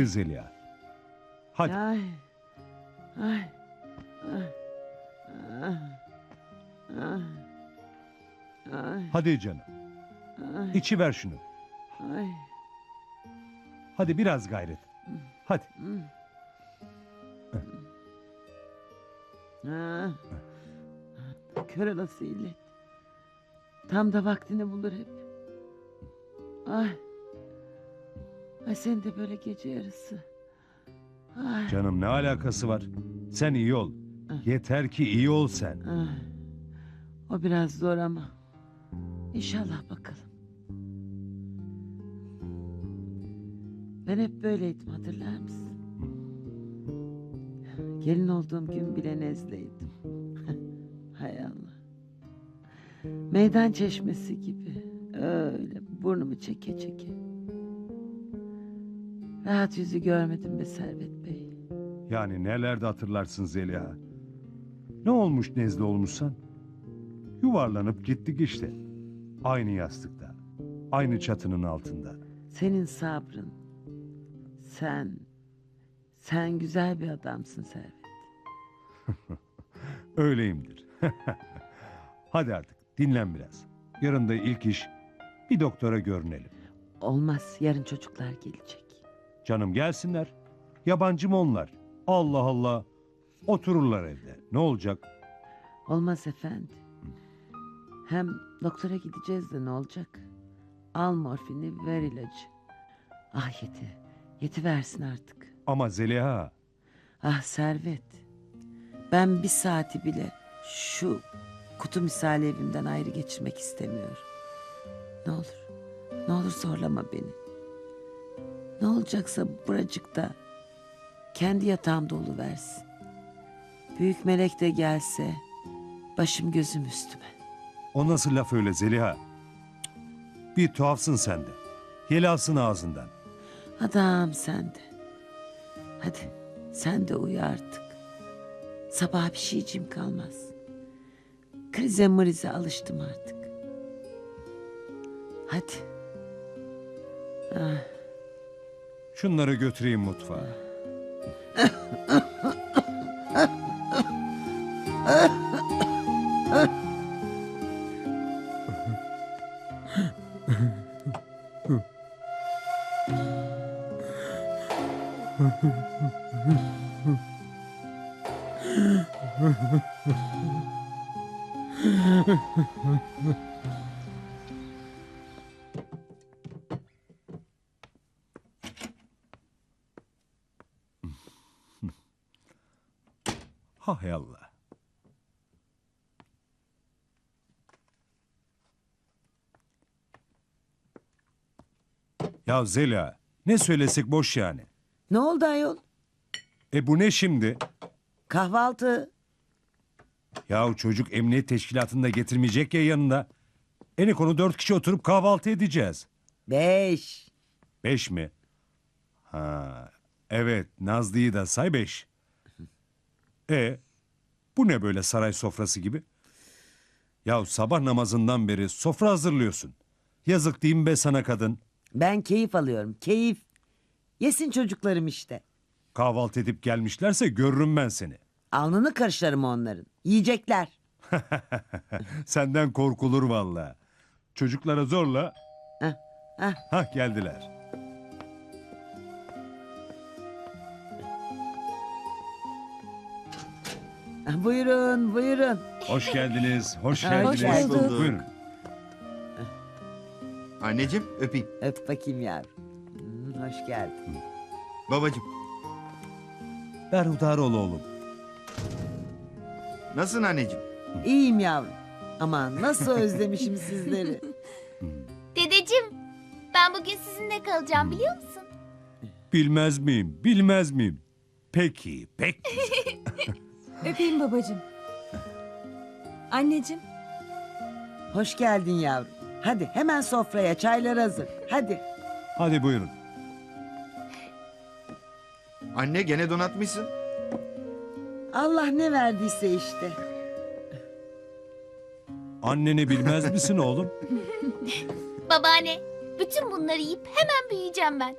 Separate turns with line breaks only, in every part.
Hadi Zeliha. Hadi.
Ay. Ay. Ay. Ay. Ay. Ay.
Hadi canım.
Ay.
İçi ver şunu.
Ay.
Hadi biraz gayret. Hadi.
Ha. Kör alası illet. Tam da vaktini bulur hep. Ay. Ay sen de böyle gece yarısı. Ay.
Canım ne alakası var? Sen iyi ol. Yeter ki iyi ol sen.
Ay. O biraz zor ama. İnşallah bakalım. Ben hep böyleydim hatırlar mısın? Gelin olduğum gün bile nezleydim. Hay Allah. Meydan çeşmesi gibi. Öyle burnumu çeke çeke. Rahat yüzü görmedim be Servet Bey.
Yani nelerde hatırlarsın Zeliha. Ne olmuş nezle olmuşsan? Yuvarlanıp gittik işte. Aynı yastıkta. Aynı çatının altında.
Senin sabrın. Sen. Sen güzel bir adamsın Servet.
Öyleyimdir. Hadi artık dinlen biraz. Yarın da ilk iş bir doktora görünelim.
Olmaz. Yarın çocuklar gelecek.
Canım gelsinler. Yabancı mı onlar? Allah Allah. Otururlar evde. Ne olacak?
Olmaz efendi. Hem doktora gideceğiz de ne olacak? Al morfini ver ilacı. Ah yeti. Yeti versin artık.
Ama Zeliha
Ah Servet. Ben bir saati bile şu kutu misali evimden ayrı geçirmek istemiyorum. Ne olur. Ne olur zorlama beni. Ne olacaksa buracıkta kendi yatağımda versin. Büyük melek de gelse başım gözüm üstüme.
o nasıl laf öyle Zeliha? Bir tuhafsın sen de. Helalsın ağzından.
Adam sen de. Hadi sen de uyu artık. Sabah bir şeyciğim kalmaz. Krize mrize alıştım artık. Hadi. Ah,
Şunları götüreyim mutfağa. Hay Allah. Ya Zeliha ne söylesek boş yani.
Ne oldu ayol?
E bu ne şimdi?
Kahvaltı.
Yahu çocuk emniyet teşkilatında getirmeyecek ya yanında. En konu dört kişi oturup kahvaltı edeceğiz.
Beş.
Beş mi? Ha, evet Nazlı'yı da say beş. E bu ne böyle saray sofrası gibi? Ya sabah namazından beri sofra hazırlıyorsun. Yazık değil mi be sana kadın?
Ben keyif alıyorum. Keyif. Yesin çocuklarım işte.
Kahvaltı edip gelmişlerse görürüm ben seni.
Alnını karışlarım onların. Yiyecekler.
Senden korkulur vallahi. Çocuklara zorla.
Heh, heh.
Hah geldiler.
Buyurun, buyurun.
Hoş geldiniz. Hoş
Hoş
geldiniz.
bulduk.
Buyurun.
Anneciğim öpeyim.
Öp bakayım yavrum. Hmm, hoş geldin.
Babacığım
Berhudar ol oğlum.
nasılsın anneciğim?
İyiyim yavrum. Aman nasıl özlemişim sizleri.
Dedeciğim, ben bugün sizinle kalacağım biliyor musun?
Bilmez miyim? Bilmez miyim? Peki, pek güzel.
Öpeyim babacığım. Anneciğim.
Hoş geldin yavrum. Hadi hemen sofraya çaylar hazır. Hadi.
Hadi buyurun.
Anne gene donatmışsın.
Allah ne verdiyse işte.
Anneni bilmez misin oğlum?
Babaanne, Bütün bunları yiyip hemen büyüyeceğim ben.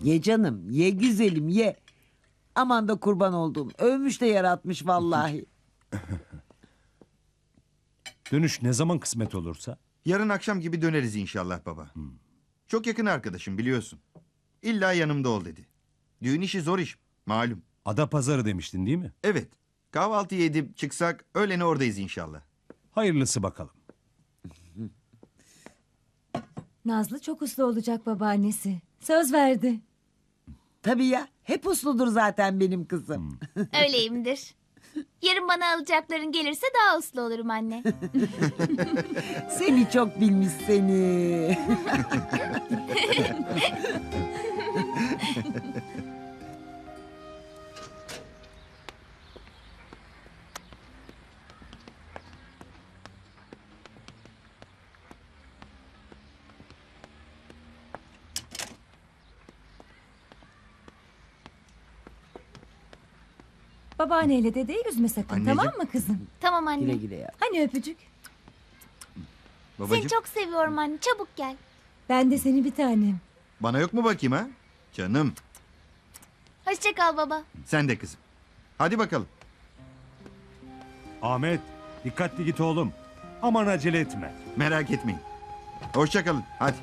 Ye canım ye güzelim ye. Aman da kurban olduğum. Övmüş de yaratmış vallahi.
Dönüş ne zaman kısmet olursa.
Yarın akşam gibi döneriz inşallah baba. Çok yakın arkadaşım biliyorsun. İlla yanımda ol dedi. Düğün işi zor iş malum.
Ada pazarı demiştin değil mi?
Evet. Kahvaltı edip çıksak öğlene oradayız inşallah.
Hayırlısı bakalım.
Nazlı çok uslu olacak babaannesi. Söz verdi.
Tabii ya hep usludur zaten benim kızım.
Öyleyimdir. Yarın bana alacakların gelirse daha uslu olurum anne.
Seni çok bilmiş seni.
Babaanneyle dedeyi üzme sakın
Anneciğim.
tamam mı kızım?
tamam anne.
güle güle ya.
Hani öpücük?
Babacığım
Seni çok seviyorum anne. Çabuk gel.
Ben de seni bir tanem.
bana yok mu bakayım ha? Canım
Hoşça kal baba.
sen de kızım. Hadi bakalım.
Ahmet dikkatli git oğlum. Aman acele etme.
Merak etmeyin. Hoşça kalın. Hadi.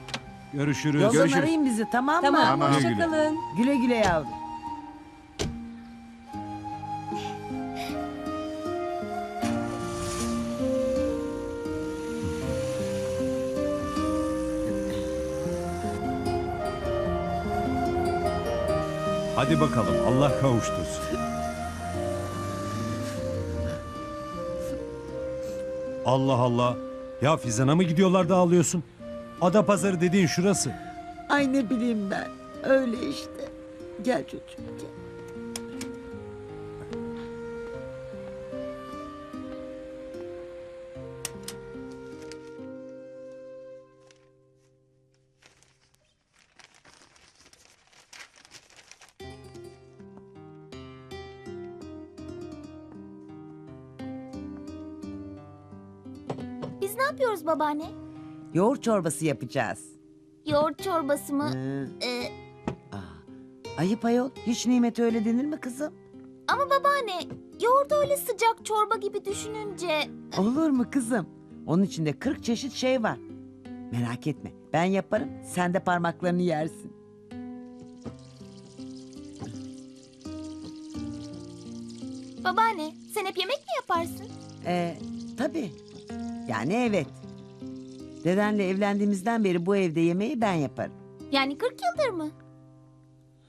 Görüşürüz.
Yoldan
Görüşürüz.
arayın bizi tamam mı?
Tamam,
Tamam.
Güle güle.
hoşçakalın.
Güle güle yavrum.
Hadi bakalım Allah kavuştursun. Allah Allah. Ya Fizan'a mı gidiyorlar da ağlıyorsun? Ada pazarı dediğin şurası.
Ay ne bileyim ben. Öyle işte. Gel çocuğum gel.
Babaanne?
Yoğurt çorbası yapacağız.
Yoğurt çorbası mı?
Hı.
Ee,
Ayıp ayol. Hiç nimet öyle denir mi kızım?
ama babaanne yoğurdu öyle sıcak çorba gibi düşününce...
Olur mu kızım? Onun içinde 40 çeşit şey var. Merak etme. Ben yaparım. Sen de parmaklarını yersin.
Babaanne sen hep yemek mi yaparsın?
Ee, tabii. Yani evet. Dedenle evlendiğimizden beri bu evde yemeği ben yaparım.
Yani 40 yıldır mı?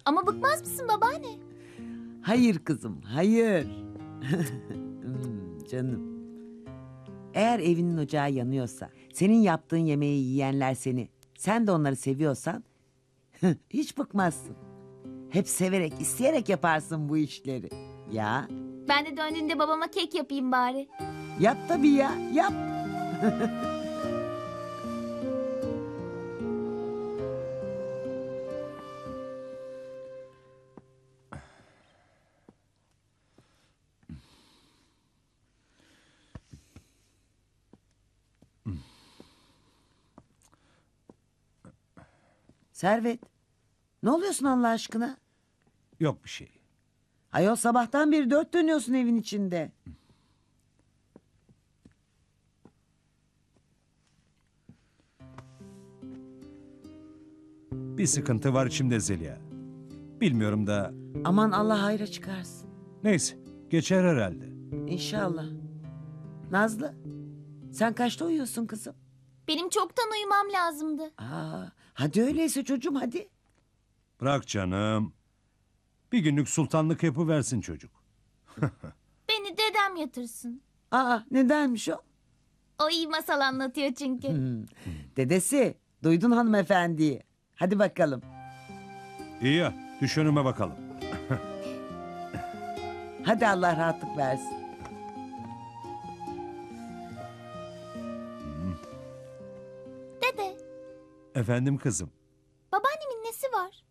Ama bıkmaz mısın babaanne?
Hayır kızım, hayır. Hmm, canım. Eğer evinin ocağı yanıyorsa, senin yaptığın yemeği yiyenler seni, sen de onları seviyorsan, hiç bıkmazsın. Hep severek, isteyerek yaparsın bu işleri. Ya,
Ben de döndüğünde babama kek yapayım bari.
yap tabii ya, yap. Servet, ne oluyorsun Allah aşkına?
Yok bir şey.
Ayol sabahtan beri dört dönüyorsun evin içinde.
Bir sıkıntı var içimde Zeliha. Bilmiyorum da
Aman Allah hayra çıkarsın.
neyse geçer herhalde.
İnşallah. Nazlı, sen kaçta uyuyorsun kızım?
Benim çoktan uyumam lazımdı.
Aa, hadi öyleyse çocuğum hadi.
Bırak canım. Bir günlük sultanlık yapıversin çocuk.
Beni dedem yatırsın.
Aa, nedenmiş o?
O iyi masal anlatıyor çünkü.
Hmm. Dedesi, duydun hanımefendiyi. Hadi bakalım.
İyi ya düş önüme bakalım.
Hadi Allah rahatlık versin.
Efendim kızım.
babaannemin nesi var?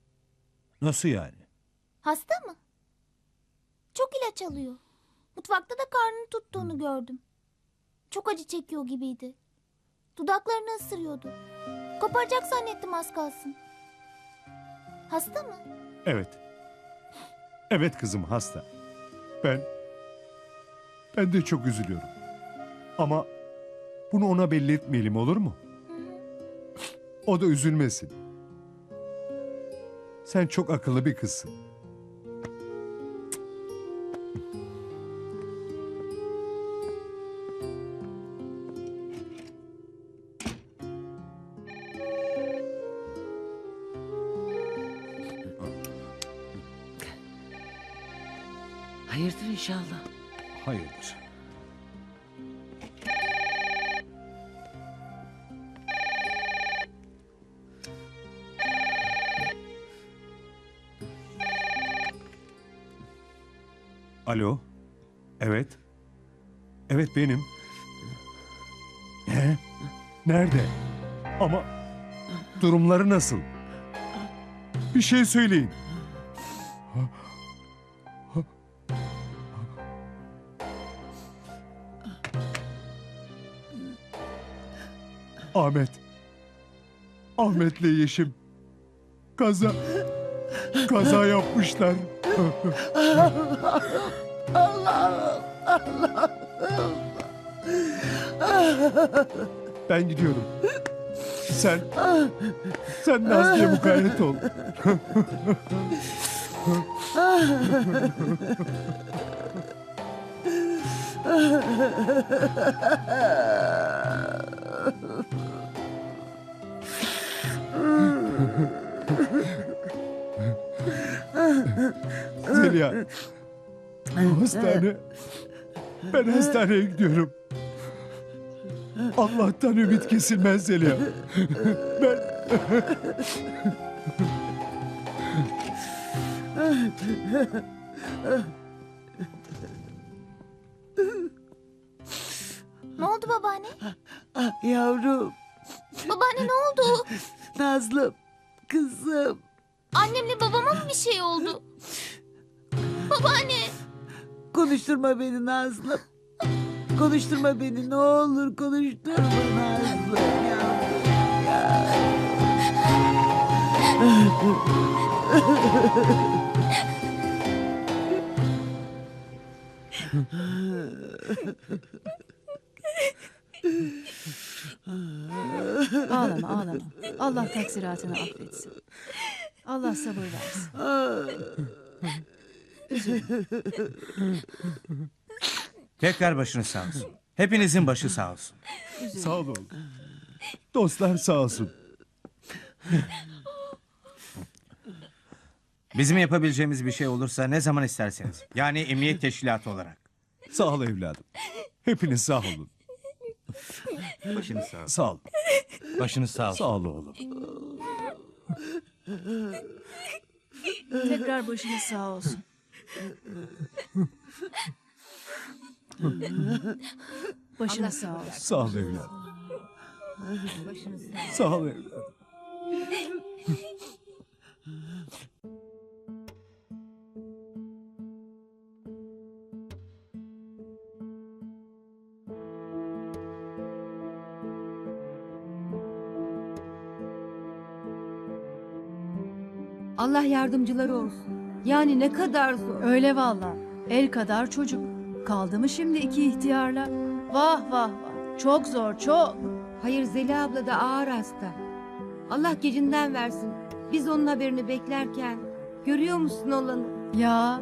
Nasıl yani?
Hasta mı? Çok ilaç alıyor. Mutfakta da karnını tuttuğunu gördüm. Çok acı çekiyor gibiydi. Dudaklarını ısırıyordu. Koparacak zannettim az kalsın. Hasta mı?
Evet. Evet kızım hasta. Ben... Ben de çok üzülüyorum. Ama bunu ona belli etmeyelim olur mu? O da üzülmesin. Sen çok akıllı bir kızsın. Benim. Ne? Nerede? Ama durumları nasıl? Bir şey söyleyin. Ahmet. Ahmet'le Yeşim. Kaza. Kaza yapmışlar. Ben gidiyorum. Sen... Sen Nazlı'ya mukayyet ol. Zeliha. Hastane. Ben hastaneye gidiyorum. Allah'tan ümit kesilmez Zeliha. Ben...
Ne oldu babaanne?
Ah yavrum,
Babaanne ne oldu?
Nazlım, kızım.
Annemle babama mı bir şey oldu? Babaanne.
Konuşturma beni Nazlım. Konuşturma beni ne olur konuşturma Nazlım yavrum ya.
Ağlama ağlama. Allah taksiratını affetsin. Allah sabır versin.
Tekrar başınız sağ olsun. Hepinizin başı sağ olsun.
Sağ ol oğlum. Dostlar sağ olsun.
Bizim yapabileceğimiz bir şey olursa ne zaman isterseniz. Yani emniyet teşkilatı olarak.
Sağ ol evladım. Hepiniz sağ olun.
Başınız sağ olsun.
Sağ ol.
Başınız sağ olsun.
Sağ ol oğlum.
Tekrar başınız sağ olsun. Başınız sağ olsun.
Sağ ol evladım. Sağ ol evladım.
Allah yardımcıları olsun. Yani ne kadar zor.
Öyle valla. El kadar çocuk. Kaldı mı şimdi iki ihtiyarla? Vah vah vah. Çok zor çok.
Hayır Zeli abla da ağır hasta. Allah gecinden versin. Biz onun haberini beklerken görüyor musun olanı?
Ya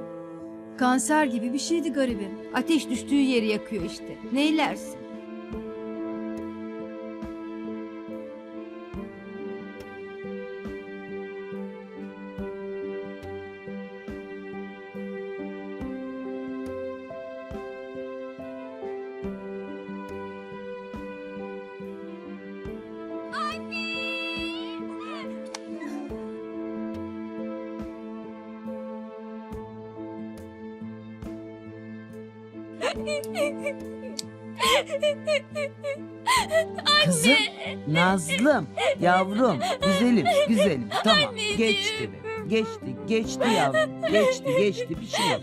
kanser gibi bir şeydi garibim.
Ateş düştüğü yeri yakıyor işte. Neylersin?
Kızım, Nazlım, yavrum, güzelim, güzelim. Tamam, geçti be. Geçti, geçti yavrum. Geçti, geçti. Bir şey yok.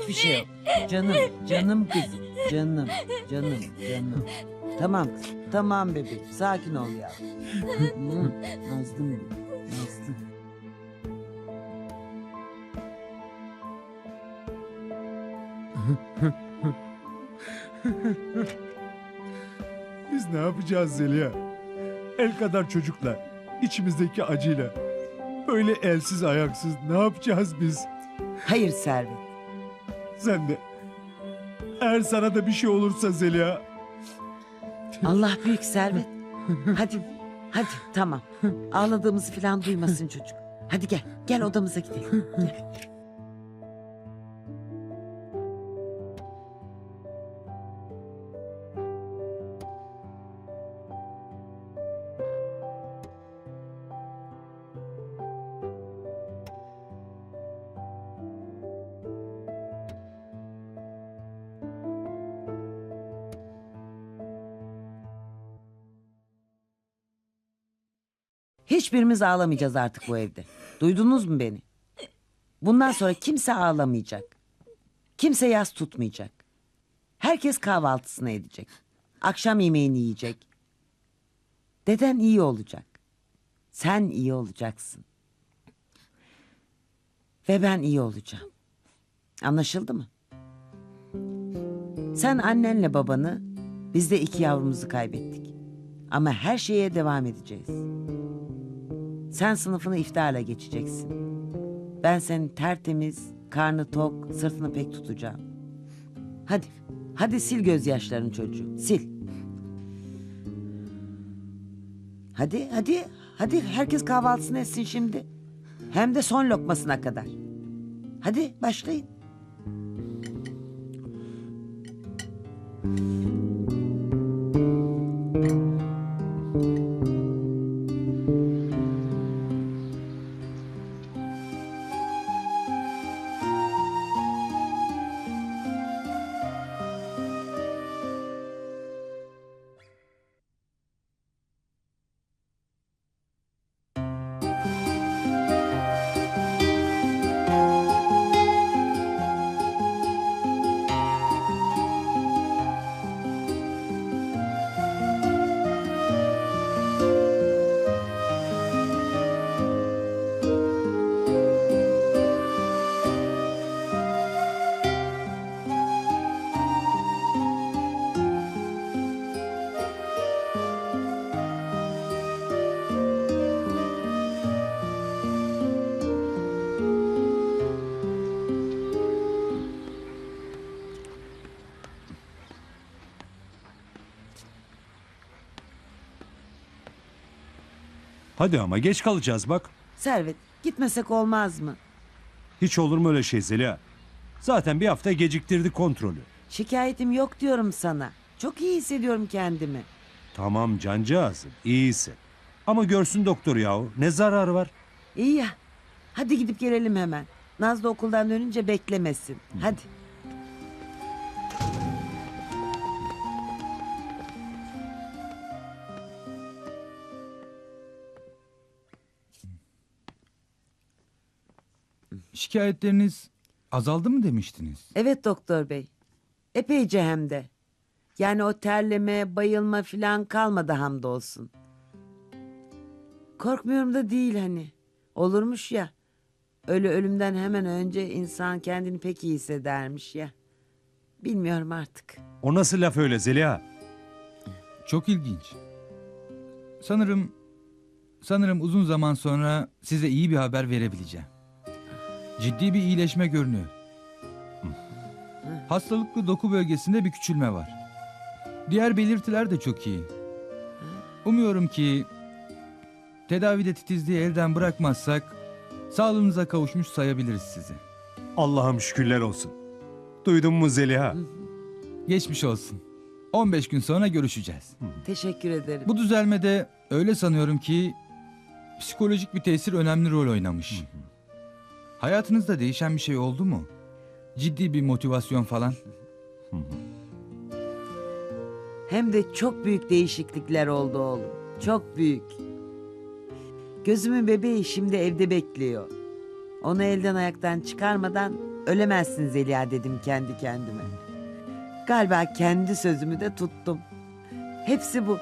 Hiçbir şey yok. Canım, canım kızım. Canım, canım, canım. Tamam kızım. Tamam bebeğim. Sakin ol ya. Nazlım benim. Nazlım.
Biz ne yapacağız Zeliha? El kadar çocuklar. içimizdeki acıyla. Böyle elsiz ayaksız ne yapacağız biz?
Hayır Servet.
Sen de. Eğer sana da bir şey olursa Zeliha.
Allah büyük Servet. Hadi. Hadi tamam. Ağladığımızı falan duymasın çocuk. Hadi gel. Gel odamıza gidelim. Gel. Hiçbirimiz ağlamayacağız artık bu evde. Duydunuz mu beni? Bundan sonra kimse ağlamayacak. Kimse yas tutmayacak. Herkes kahvaltısını edecek. Akşam yemeğini yiyecek. Deden iyi olacak. Sen iyi olacaksın. Ve ben iyi olacağım. Anlaşıldı mı? Sen annenle babanı, biz de iki yavrumuzu kaybettik. Ama her şeye devam edeceğiz. Sen sınıfını iftarla geçeceksin. Ben senin tertemiz, karnı tok, sırtını pek tutacağım. Hadi, hadi sil gözyaşlarını çocuğum, sil. Hadi, hadi, hadi herkes kahvaltısını etsin şimdi. Hem de son lokmasına kadar. Hadi başlayın.
Hadi ama geç kalacağız bak.
Servet, gitmesek olmaz mı?
Hiç olur mu öyle şey Zeliha? Zaten bir hafta geciktirdi kontrolü.
Şikayetim yok diyorum sana. Çok iyi hissediyorum kendimi.
Tamam cancağızım iyisin. Ama görsün doktor yahu ne zararı var?
İyi ya. Hadi gidip gelelim hemen. Nazlı okuldan dönünce beklemesin. Hadi.
Şikayetleriniz azaldı mı demiştiniz?
Evet doktor bey. Epeyce hem de. Yani o terleme, bayılma filan kalmadı hamdolsun. Korkmuyorum da değil hani. Olurmuş ya. Ölü ölümden hemen önce insan kendini pek iyi hissedermiş ya. Bilmiyorum artık.
O nasıl laf öyle Zeliha?
Çok ilginç. Sanırım sanırım uzun zaman sonra size iyi bir haber verebileceğim. Ciddi bir iyileşme görünüyor. Hastalıklı doku bölgesinde bir küçülme var. Diğer belirtiler de çok iyi. Umuyorum ki tedavide titizliği elden bırakmazsak sağlığınıza kavuşmuş sayabiliriz sizi.
Allah'ım şükürler olsun. Duydun mu Zeliha?
Geçmiş olsun. 15 gün sonra görüşeceğiz.
Teşekkür ederim.
Bu düzelmede öyle sanıyorum ki psikolojik bir tesir önemli rol oynamış. Hayatınızda değişen bir şey oldu mu? Ciddi bir motivasyon falan.
Hem de çok büyük değişiklikler oldu oğlum. Çok büyük. Gözümün bebeği şimdi evde bekliyor. Onu elden ayaktan çıkarmadan ölemezsin Zeliha dedim kendi kendime. Galiba kendi sözümü de tuttum. Hepsi bu.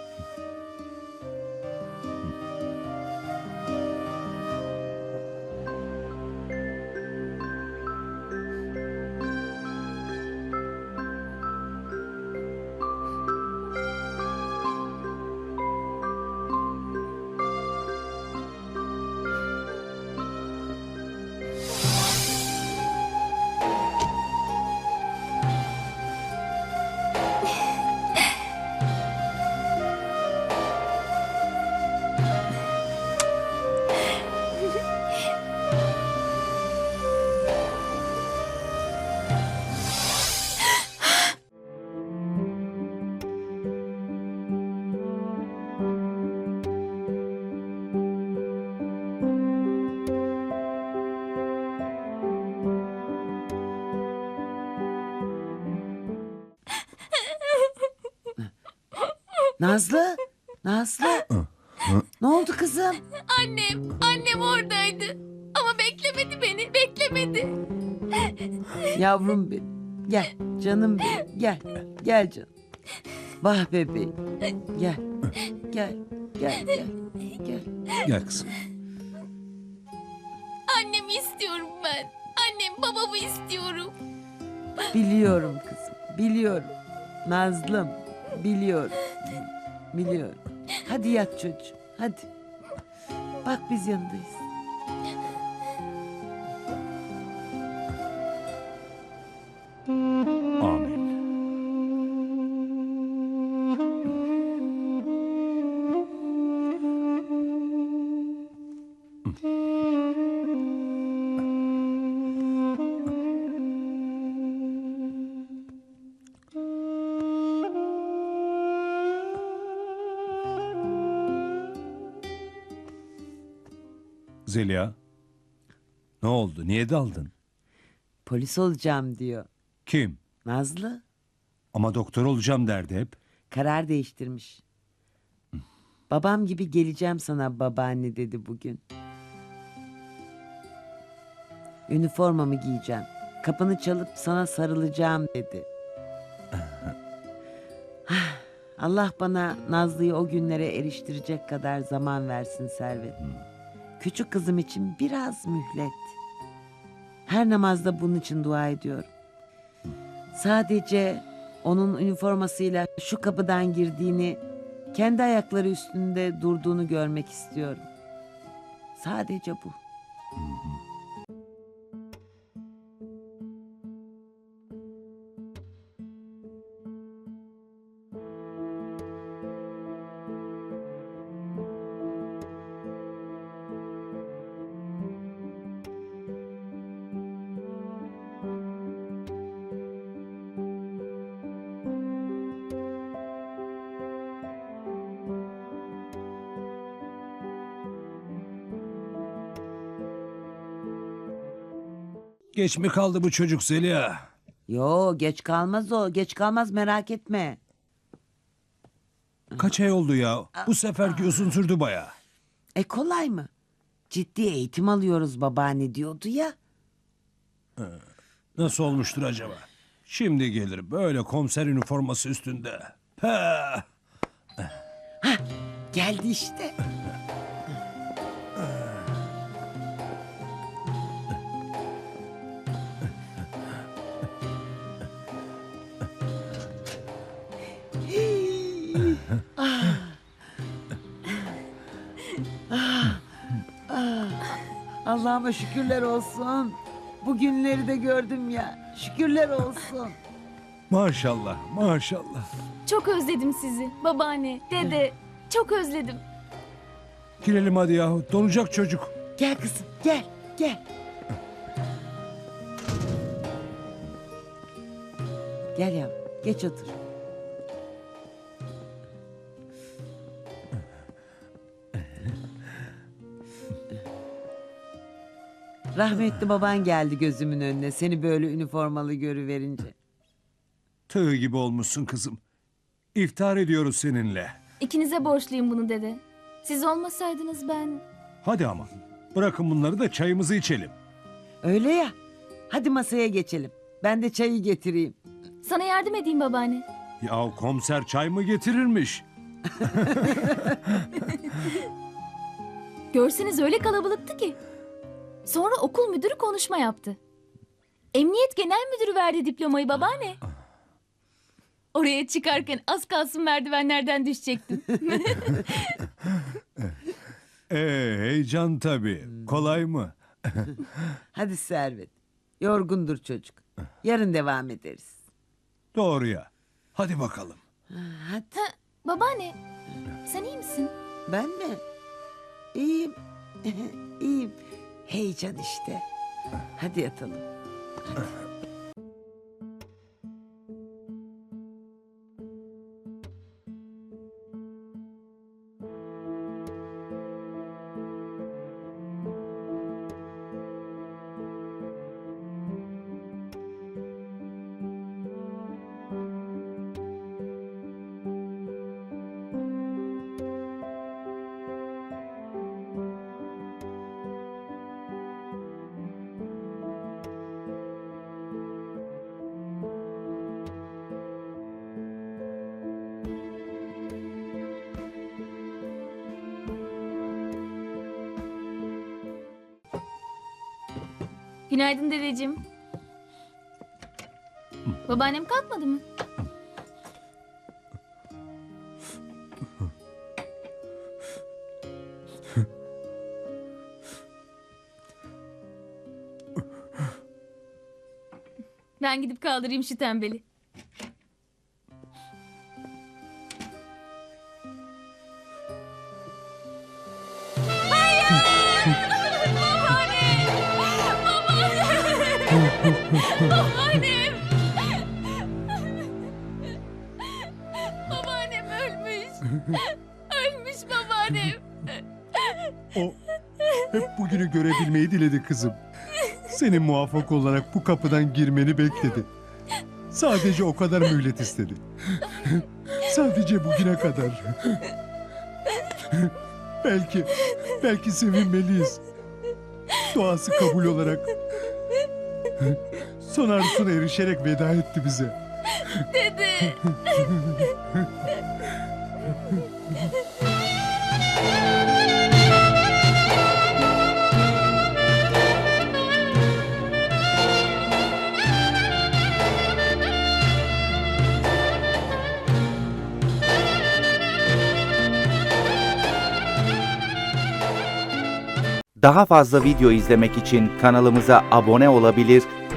Nazlı, Nazlı. ne oldu kızım?
Annem, annem oradaydı. Ama beklemedi beni, beklemedi.
Yavrum benim. Gel canım benim. Gel. Gel canım. Vah bebeğim. Gel. Gel. Gel. Gel. Gel.
Gel kızım.
Annemi istiyorum ben. Annem, babamı istiyorum.
Biliyorum kızım. Biliyorum. Nazlım. Biliyorum. Biliyorum. Hadi yat çocuğum. Hadi. Bak biz yanındayız.
Zeliha. Ne oldu? Niye daldın?
Polis olacağım diyor.
Kim?
Nazlı
Ama doktor olacağım derdi hep.
karar değiştirmiş. Babam gibi geleceğim sana babaanne dedi bugün. Üniformamı giyeceğim. Kapını çalıp sana sarılacağım dedi. Ah, Allah bana Nazlı'yı o günlere eriştirecek kadar zaman versin Servet. Küçük kızım için biraz mühlet. Her namazda bunun için dua ediyorum. Sadece onun üniformasıyla şu kapıdan girdiğini, kendi ayakları üstünde durduğunu görmek istiyorum. Sadece bu.
Geç mi kaldı bu çocuk Zeliha?
Yo geç kalmaz o. Geç kalmaz merak etme.
Kaç ay oldu ya? Bu seferki uzun sürdü baya.
E kolay mı? Ciddi eğitim alıyoruz babaanne diyordu ya.
Nasıl olmuştur acaba? Şimdi gelir böyle komiser üniforması üstünde. Peh!
Geldi işte. Allah'ıma şükürler olsun. Bugünleri de gördüm ya. Şükürler olsun.
Maşallah, maşallah.
Çok özledim sizi. Babaanne, dede. Çok özledim.
Girelim hadi yahu. Donacak çocuk.
Gel kızım gel gel. Gel yavrum geç otur. Rahmetli baban geldi gözümün önüne seni böyle üniformalı görüverince.
Tığ gibi olmuşsun kızım. İftar ediyoruz seninle.
İkinize borçluyum bunu dede. Siz olmasaydınız ben...
Hadi ama. Bırakın bunları da çayımızı içelim.
Öyle ya. Hadi masaya geçelim. Ben de çayı getireyim.
Sana yardım edeyim babaanne.
Ya komiser çay mı getirirmiş?
Görseniz öyle kalabalıktı ki. Sonra okul müdürü konuşma yaptı. Emniyet genel müdürü verdi diplomayı babaanne. Oraya çıkarken az kalsın merdivenlerden düşecektim.
Ee, heyecan tabii. Kolay mı?
Hadi Servet. Yorgundur çocuk. Yarın devam ederiz.
Doğru ya. Hadi bakalım.
Hadi.
Ha, babaanne sen iyi misin?
Ben mi? İyiyim. İyiyim. Heyecan işte. Hadi yatalım.
Günaydın dedeciğim. Babaannem kalkmadı mı? Ben gidip kaldırayım şu tembeli. Babaannem! babaannem ölmüş. ölmüş babaannem.
O hep bugünü görebilmeyi diledi kızım. Senin muvaffak olarak bu kapıdan girmeni bekledi. Sadece o kadar mühlet istedi. Sadece bugüne kadar. belki, belki sevinmeliyiz. Duası kabul olarak. Son arzusuna erişerek veda etti bize.
Dede.
Daha fazla video izlemek için kanalımıza abone olabilir,